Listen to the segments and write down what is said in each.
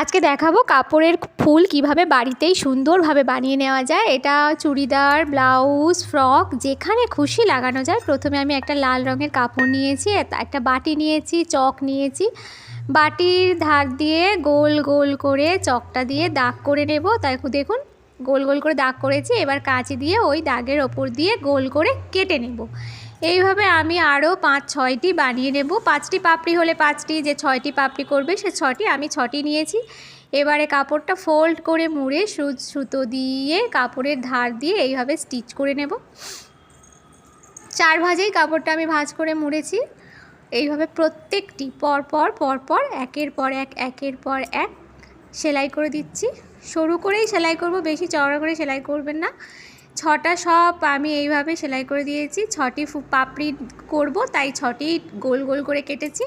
আজকে দেখাবো কাপড়ের ফুল কীভাবে বাড়িতেই সুন্দরভাবে বানিয়ে নেওয়া যায়। এটা চুড়িদার, ব্লাউজ, ফ্রক, যেখানে খুশি লাগানো যায়। প্রথমে আমি একটা লাল রঙের কাপড় নিয়েছি একটা বাটি নিয়েছি, চক নিয়েছি। বাটির ধার দিয়ে গোল গোল করে চকটা দিয়ে দাগ করে নেব। তাই দেখুন, গোল গোল করে দাগ করেছি। এবার কাঁচি দিয়ে ওই দাগের ওপর দিয়ে গোল করে কেটে নেব। এইভাবে আমি আরও পাঁচ, ছয়টি বানিয়ে নেব। পাঁচটি পাপড়ি হলে পাঁচটি, যে ছয়টি পাপড়ি করবে সে ছটি আমি ছটি নিয়েছি। এবারে কাপড়টা ফোল্ড করে মুড়ে সুতো দিয়ে কাপড়ের ধার দিয়ে এইভাবে স্টিচ করে নেব। চার ভাজেই কাপড়টা আমি ভাঁজ করে মুড়েছি। এইভাবে প্রত্যেকটি পর পর পর পর, একের পর এক, একের পর এক সেলাই করে দিচ্ছি। সরু করেই সেলাই করব, বেশি চওড়া করে সেলাই করবেন না। ছটা সব আমি এইভাবে সেলাই করে দিয়েছি। ছটি পাপড়ি করব, তাই ছটি গোল গোল করে কেটেছি।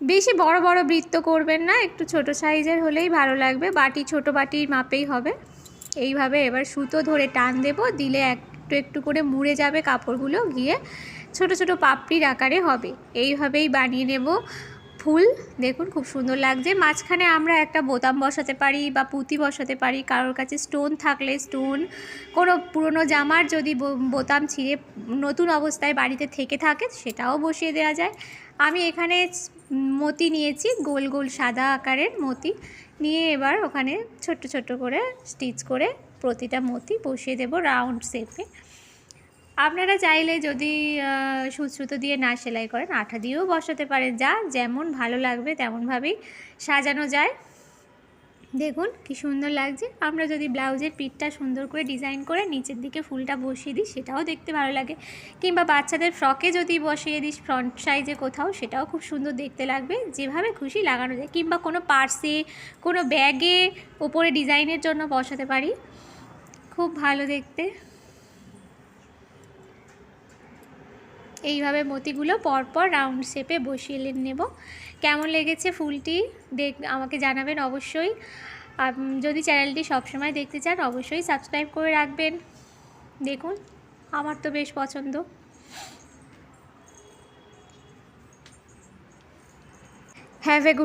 বেশি বড় বড় বৃত্ত করবেন না, একটু ছোট সাইজের হলেই ভালো লাগবে। বাটি ছোট বাটির মাপেই হবে। এইভাবে এবার সুতো ধরে টান দেব, দিলে একটু একটু করে মুড়ে যাবে কাপড়গুলো, গিয়ে ছোট ছোট পাপড়ির আকারে হবে। এইভাবেই বানিয়ে নেব। ফুল, দেখুন খুব সুন্দর লাগছে। মাঝখানে আমরা একটা বোতাম বসাতে পারি বা পুঁতি বসাতে পারি, কারোর কাছে স্টোন থাকলে স্টোন, কোনো পুরনো জামার যদি বোতাম ছিঁড়ে নতুন অবস্থায় বাড়িতে থেকে থাকে সেটাও বসিয়ে দেওয়া যায়। আমি এখানে মতি নিয়েছি, গোল গোল সাদা আকারের মতি। নিয়ে এবার ওখানে ছোট্ট ছোট্ট করে স্টিচ করে প্রতিটা মতি বসিয়ে দেব রাউন্ড শেপে। আপনারা চাইলে যদি সুতো দিয়ে না সেলাই করেন, আঠা দিয়েও বসাতে পারেন যা যেমন ভালো লাগবে তেমনভাবেই সাজানো যায়। দেখুন কি সুন্দর লাগছে। আমরা যদি ব্লাউজের পিঠটা সুন্দর করে ডিজাইন করে নিচের দিকে ফুলটা বসিয়ে দিই, সেটাও দেখতে ভালো লাগে। কিংবা বাচ্চাদের ফ্রকে যদি বসিয়ে দিস, ফ্রন্ট সাইজে কোথাও, সেটাও খুব সুন্দর দেখতে লাগবে। যেভাবে খুশি লাগানো যায়। কিংবা কোনো পার্সে, কোনো ব্যাগে ওপরে ডিজাইনের জন্য বসাতে পারি। খুব ভালো দেখতে। এইভাবে মতিগুলো পরপর রাউন্ড শেপে বসিয়ে নেব। কেমন লেগেছে ফুলটি দেখ, আমাকে জানাবেন অবশ্যই। যদি চ্যানেলটি সবসময় দেখতে চান, অবশ্যই সাবস্ক্রাইব করে রাখবেন। দেখুন, আমার তো বেশ পছন্দ। Have a good